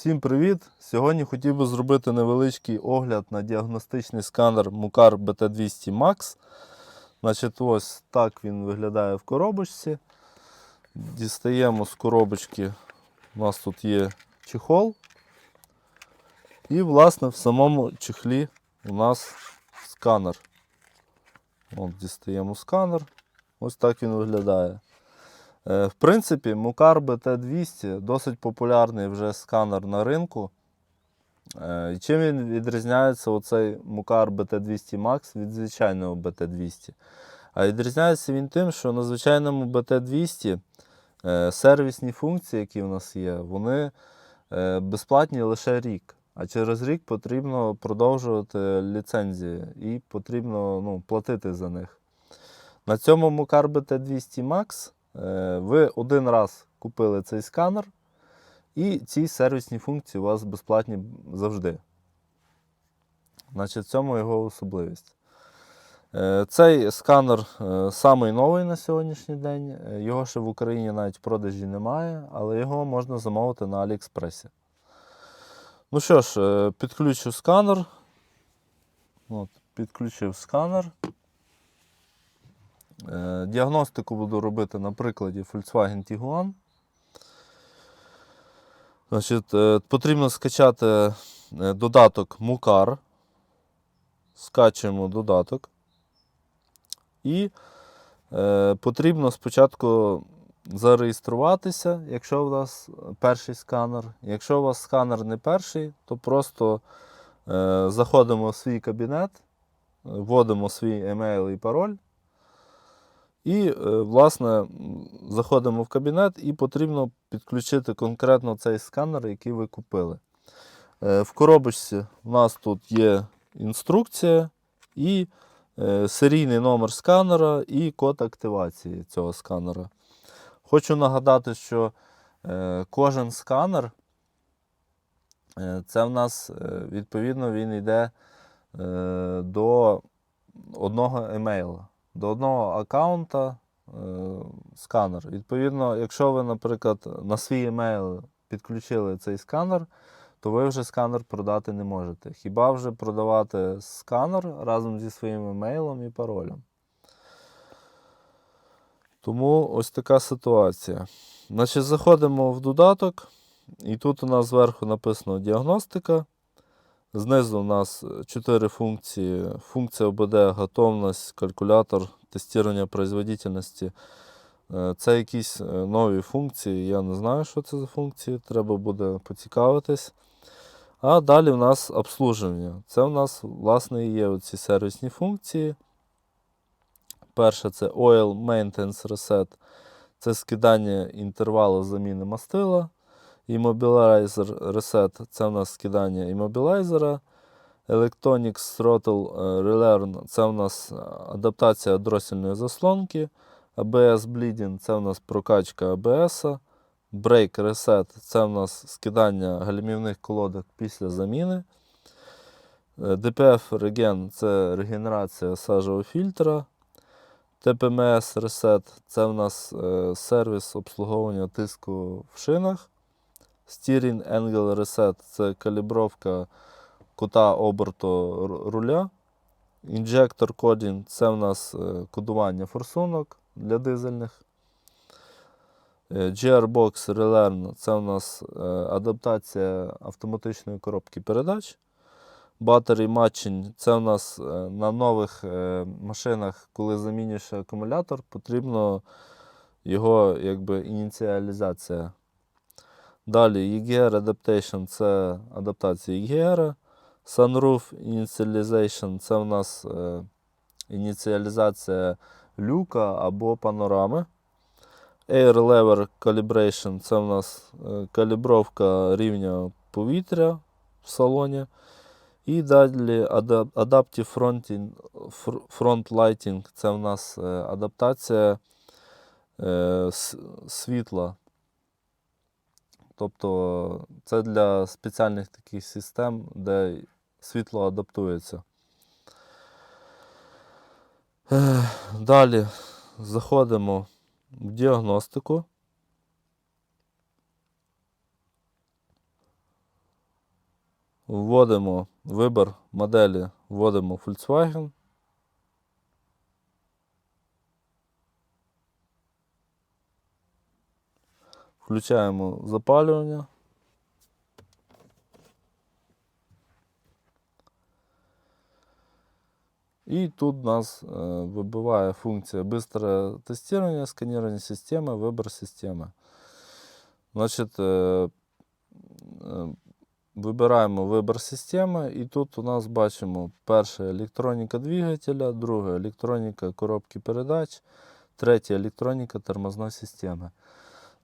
Всім привіт! Сьогодні хотів би зробити невеличкий огляд на діагностичний сканер Mucar BT200 Max. Значить, ось так він виглядає в коробочці. Дістаємо з коробочки. У нас тут є чехол. І, власне, в самому чехлі у нас сканер. От, дістаємо сканер. Ось так він виглядає. Е, В принципі, Мукар BT200 досить популярний вже сканер на ринку. Е, і Чим він відрізняється оцей Мукар BT200 Max від звичайного BT200? А відрізняється він тим, що на звичайному BT200 е, сервісні функції, які в нас є, вони безплатні лише рік. А через рік потрібно продовжувати ліцензії і потрібно ну, платити за них. На цьому Мукар BT200 Max Ви один раз купили цей сканер, і ці сервісні функції у вас безплатні завжди. Значить, в цьому його особливість. Е, Цей сканер е, самий новий на сьогоднішній день. Е, Його ще в Україні навіть в продажі немає, але його можна замовити на Аліекспресі. Ну що ж, е, підключу сканер. От, підключив сканер. Е, Діагностику буду робити на прикладі Volkswagen Tiguan. Значить, е, Потрібно скачати е, додаток Мукар. Скачуємо додаток. І потрібно спочатку зареєструватися, якщо у вас перший сканер. Якщо у вас сканер не перший, то просто заходимо в свій кабінет, вводимо свій емейл і пароль. І, е, власне, заходимо в кабінет і потрібно підключити конкретно цей сканер, який ви купили. Е, В коробочці у нас тут є інструкція і е, серійний номер сканера і код активації цього сканера. Хочу нагадати, що кожен сканер це в нас відповідно він йде до одного емейла до одного аккаунта е, сканер. Відповідно, якщо ви, наприклад, на свій емейл підключили цей сканер, то ви вже сканер продати не можете. Хіба вже продавати сканер разом зі своїм емейлом і паролем. Тому ось така ситуація. Значить, заходимо в додаток, і тут у нас зверху написано діагностика. Знизу у нас 4 функції. Функція ОБД, готовність, калькулятор, тестування производительності. Е, Це якісь е, нові функції. Я не знаю, що це за функції. Треба буде поцікавитись. А далі в нас обслуживання. Це в нас, власне, є оці сервісні функції. Перше це Oil Maintenance Reset. Це скидання інтервалу заміни мастила. Immobilizer Reset це у нас скидання іммобілайзера. Electronics Throttle е, Relearn це у нас адаптація дросільної заслонки. ABS Bleeding це у нас прокачка ABS. Brake Reset це у нас скидання гальмівних колодок після заміни. Е, DPF Regen це регенерація сажового фільтра. TPMS Reset це у нас е, сервіс обслуговування тиску в шинах. Steering Angle Reset це калібровка кута оберту руля. Injector Coding це в нас е, кодування форсунок для дизельних. Е, Gearbox Relearn це у нас е, адаптація автоматичної коробки передач. Battery Matching це у нас на нових машинах, коли замінюєш акумулятор, потрібно його якби, ініціалізація. Далі EGR Adaptation це адаптація EGR. Sunroof Initialization це у нас е, ініціалізація люка або панорами. Air Lever Calibration це у нас е, калібровка рівня повітря в салоні. І далі Ada- Adaptive Fronting, Front Lighting це у нас е, адаптація е, світла. Тобто це для спеціальних таких систем, де світло адаптується. Далі заходимо в діагностику. вводимо вибір моделі, вводимо Volkswagen. Включаємо запалювання. І тут нас е, вибиває функція бистре тестування, сканування системи, вибір системи. Значить, е, е, вибираємо вибір системи, і тут у нас бачимо перше електроніка двигателя, друге електроніка коробки передач, третє електроніка тормозної системи.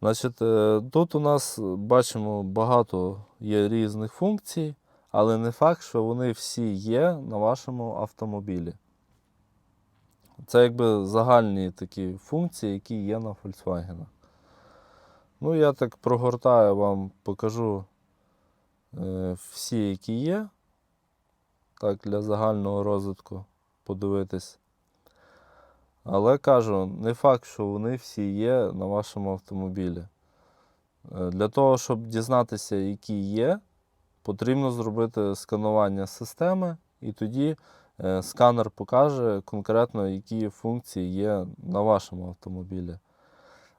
Значить, е, тут у нас бачимо багато є різних функцій, але не факт, що вони всі є на вашому автомобілі. Це якби загальні такі функції, які є на Volkswagen. Ну, я так прогортаю вам, покажу е, всі, які є. Так, для загального розвитку подивитись. Але кажу, не факт, що вони всі є на вашому автомобілі. Е, Для того, щоб дізнатися, які є, потрібно зробити сканування системи, і тоді е, сканер покаже конкретно, які функції є на вашому автомобілі.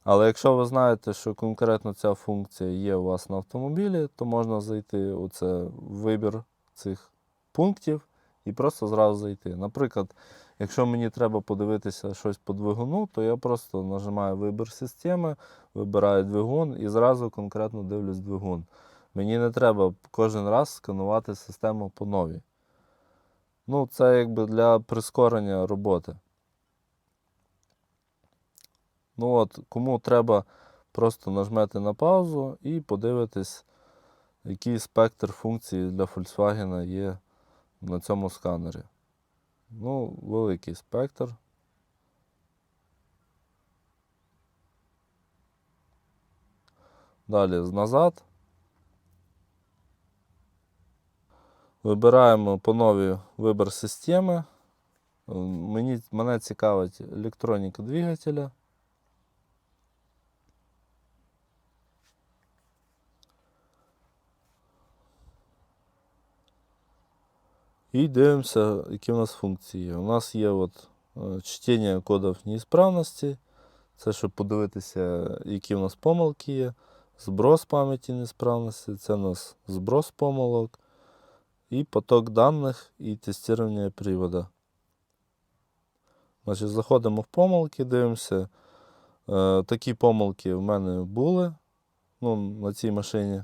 Але якщо ви знаєте, що конкретно ця функція є у вас на автомобілі, то можна зайти у це вибір цих пунктів і просто зразу зайти. Наприклад, якщо мені треба подивитися щось по двигуну, то я просто нажимаю вибір системи, вибираю двигун і зразу конкретно дивлюсь двигун. Мені не треба кожен раз сканувати систему по новій. Ну, це якби для прискорення роботи. Ну от, кому треба, просто нажмете на паузу і подивитесь, який спектр функцій для Volkswagen є на цьому сканері. Ну, великий спектр. Далі назад. Вибираємо по новій вибір системи. Мені, мене цікавить електроніка двигателя. І дивимося, які у нас функції. У нас є от, е, чтення кодів неісправності. Це щоб подивитися, які у нас помилки є. Зброс пам'яті несправності, це у нас зброс помилок. І поток даних і тестування привода. Значить, заходимо в помилки, дивимося. Е, такі помилки в мене були ну, на цій машині.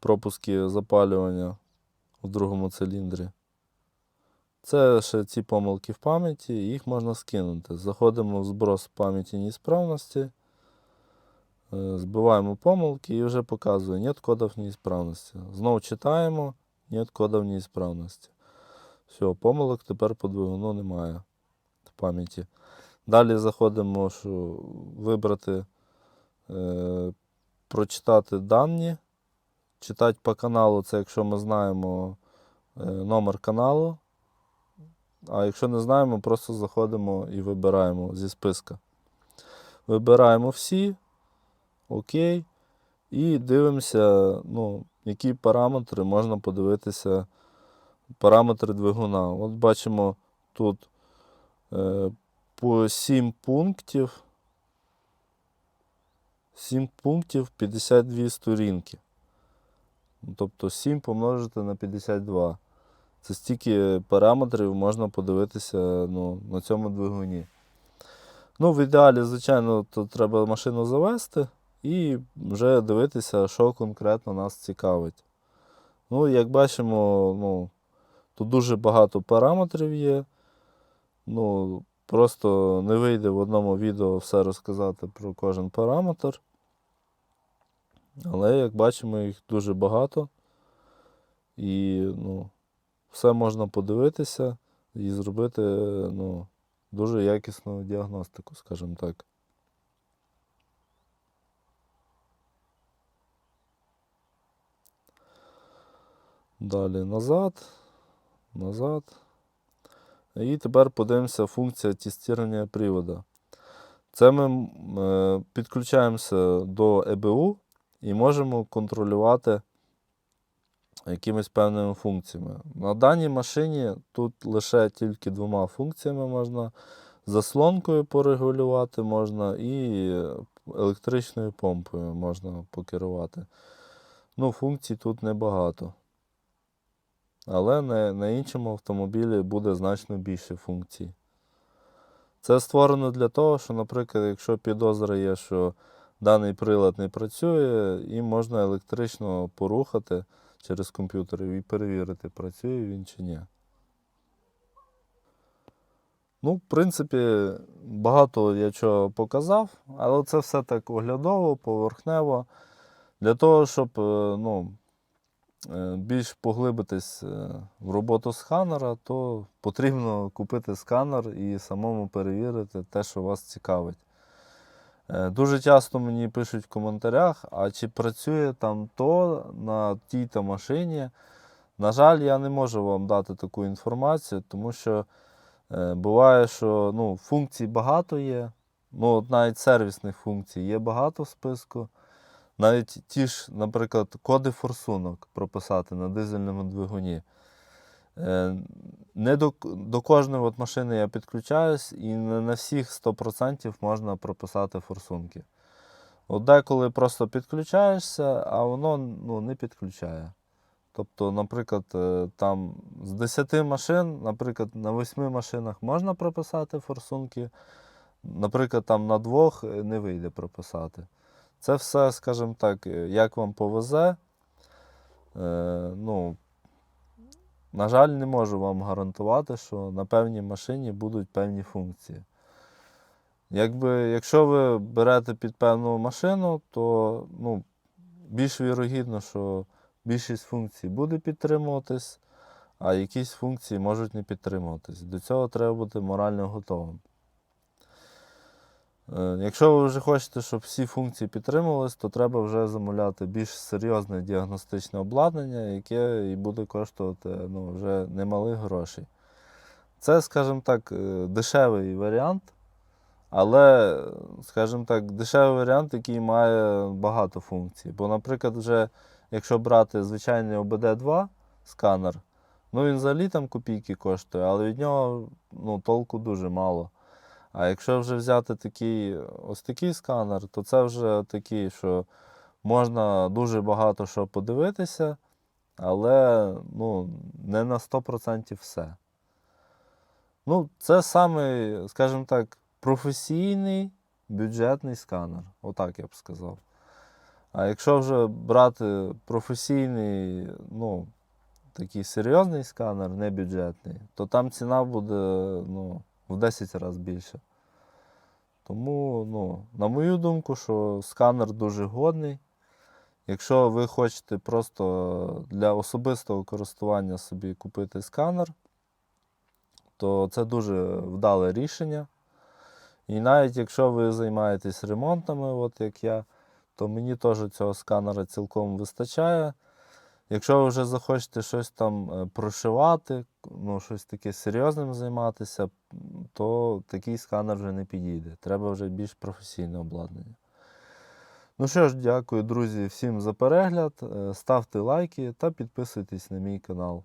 Пропуски запалювання у другому циліндрі. Це ще ці помилки в пам'яті, їх можна скинути. Заходимо в зброс пам'яті неісправності, е, збиваємо помилки і вже показує нет кодів неісправності. Знову читаємо, нет кодів неісправності. Все, помилок тепер по двигуну немає в пам'яті. Далі заходимо, що вибрати, е, прочитати дані. Читати по каналу, це якщо ми знаємо е, номер каналу. А якщо не знаємо, просто заходимо і вибираємо зі списка. Вибираємо всі. Окей. І дивимося, ну, які параметри можна подивитися. Параметри двигуна. От бачимо тут е, по 7 пунктів. 7 пунктів 52 сторінки. Тобто 7 помножити на 52. Це стільки параметрів можна подивитися ну, на цьому двигуні. Ну, в ідеалі, звичайно, то треба машину завести і вже дивитися, що конкретно нас цікавить. Ну, як бачимо, ну, тут дуже багато параметрів є. Ну, просто не вийде в одному відео все розказати про кожен параметр. Але, як бачимо, їх дуже багато. І ну, все можна подивитися і зробити ну, дуже якісну діагностику, скажімо так. Далі назад, назад. І тепер подивимося функція тестування приводу. Це ми е, підключаємося до ЕБУ і можемо контролювати якимись певними функціями. На даній машині тут лише тільки двома функціями можна заслонкою порегулювати можна і електричною помпою можна покерувати. Ну, функцій тут небагато. Але на, на іншому автомобілі буде значно більше функцій. Це створено для того, що, наприклад, якщо підозра є, що даний прилад не працює, і можна електрично порухати через комп'ютер і перевірити, працює він чи ні. Ну, в принципі, багато я чого показав, але це все так оглядово, поверхнево. Для того, щоб е, ну, е, більш поглибитись е, в роботу сканера, то потрібно купити сканер і самому перевірити те, що вас цікавить. Е, Дуже часто мені пишуть в коментарях, а чи працює там то на тій-то машині. На жаль, я не можу вам дати таку інформацію, тому що е, буває, що ну, функцій багато є. Ну, от навіть сервісних функцій є багато в списку. Навіть ті ж, наприклад, коди форсунок прописати на дизельному двигуні. Е, Не до, до кожної от машини я підключаюсь, і не на всіх 100% можна прописати форсунки. От деколи просто підключаєшся, а воно ну, не підключає. Тобто, наприклад, е, там з 10 машин, наприклад, на 8 машинах можна прописати форсунки, наприклад, там на двох е, не вийде прописати. Це все, скажімо так, як вам повезе. Е, ну, на жаль, не можу вам гарантувати, що на певній машині будуть певні функції. Якби, якщо ви берете під певну машину, то ну, більш вірогідно, що більшість функцій буде підтримуватись, а якісь функції можуть не підтримуватись. До цього треба бути морально готовим. Е, Якщо ви вже хочете, щоб всі функції підтримувались, то треба вже замовляти більш серйозне діагностичне обладнання, яке і буде коштувати ну, вже немалих грошей. Це, скажімо так, е, дешевий варіант, але, скажімо так, дешевий варіант, який має багато функцій. Бо, наприклад, вже якщо брати звичайний ОБД-2 сканер, ну він взагалі там копійки коштує, але від нього ну, толку дуже мало. А якщо вже взяти такий, ось такий сканер, то це вже такий, що можна дуже багато що подивитися, але ну, не на 100% все. Ну, це самий, скажімо так, професійний бюджетний сканер. Отак я б сказав. А якщо вже брати професійний, ну, такий серйозний сканер, не бюджетний, то там ціна буде ну, в 10 разів більше. Тому, ну, на мою думку, що сканер дуже годний. Якщо ви хочете просто для особистого користування собі купити сканер, то це дуже вдале рішення. І навіть якщо ви займаєтесь ремонтами, от як я, то мені теж цього сканера цілком вистачає. Якщо ви вже захочете щось там е, прошивати, ну, щось таке серйозним займатися, то такий сканер вже не підійде. Треба вже більш професійне обладнання. Ну що ж, дякую, друзі, всім за перегляд. Е, Ставте лайки та підписуйтесь на мій канал.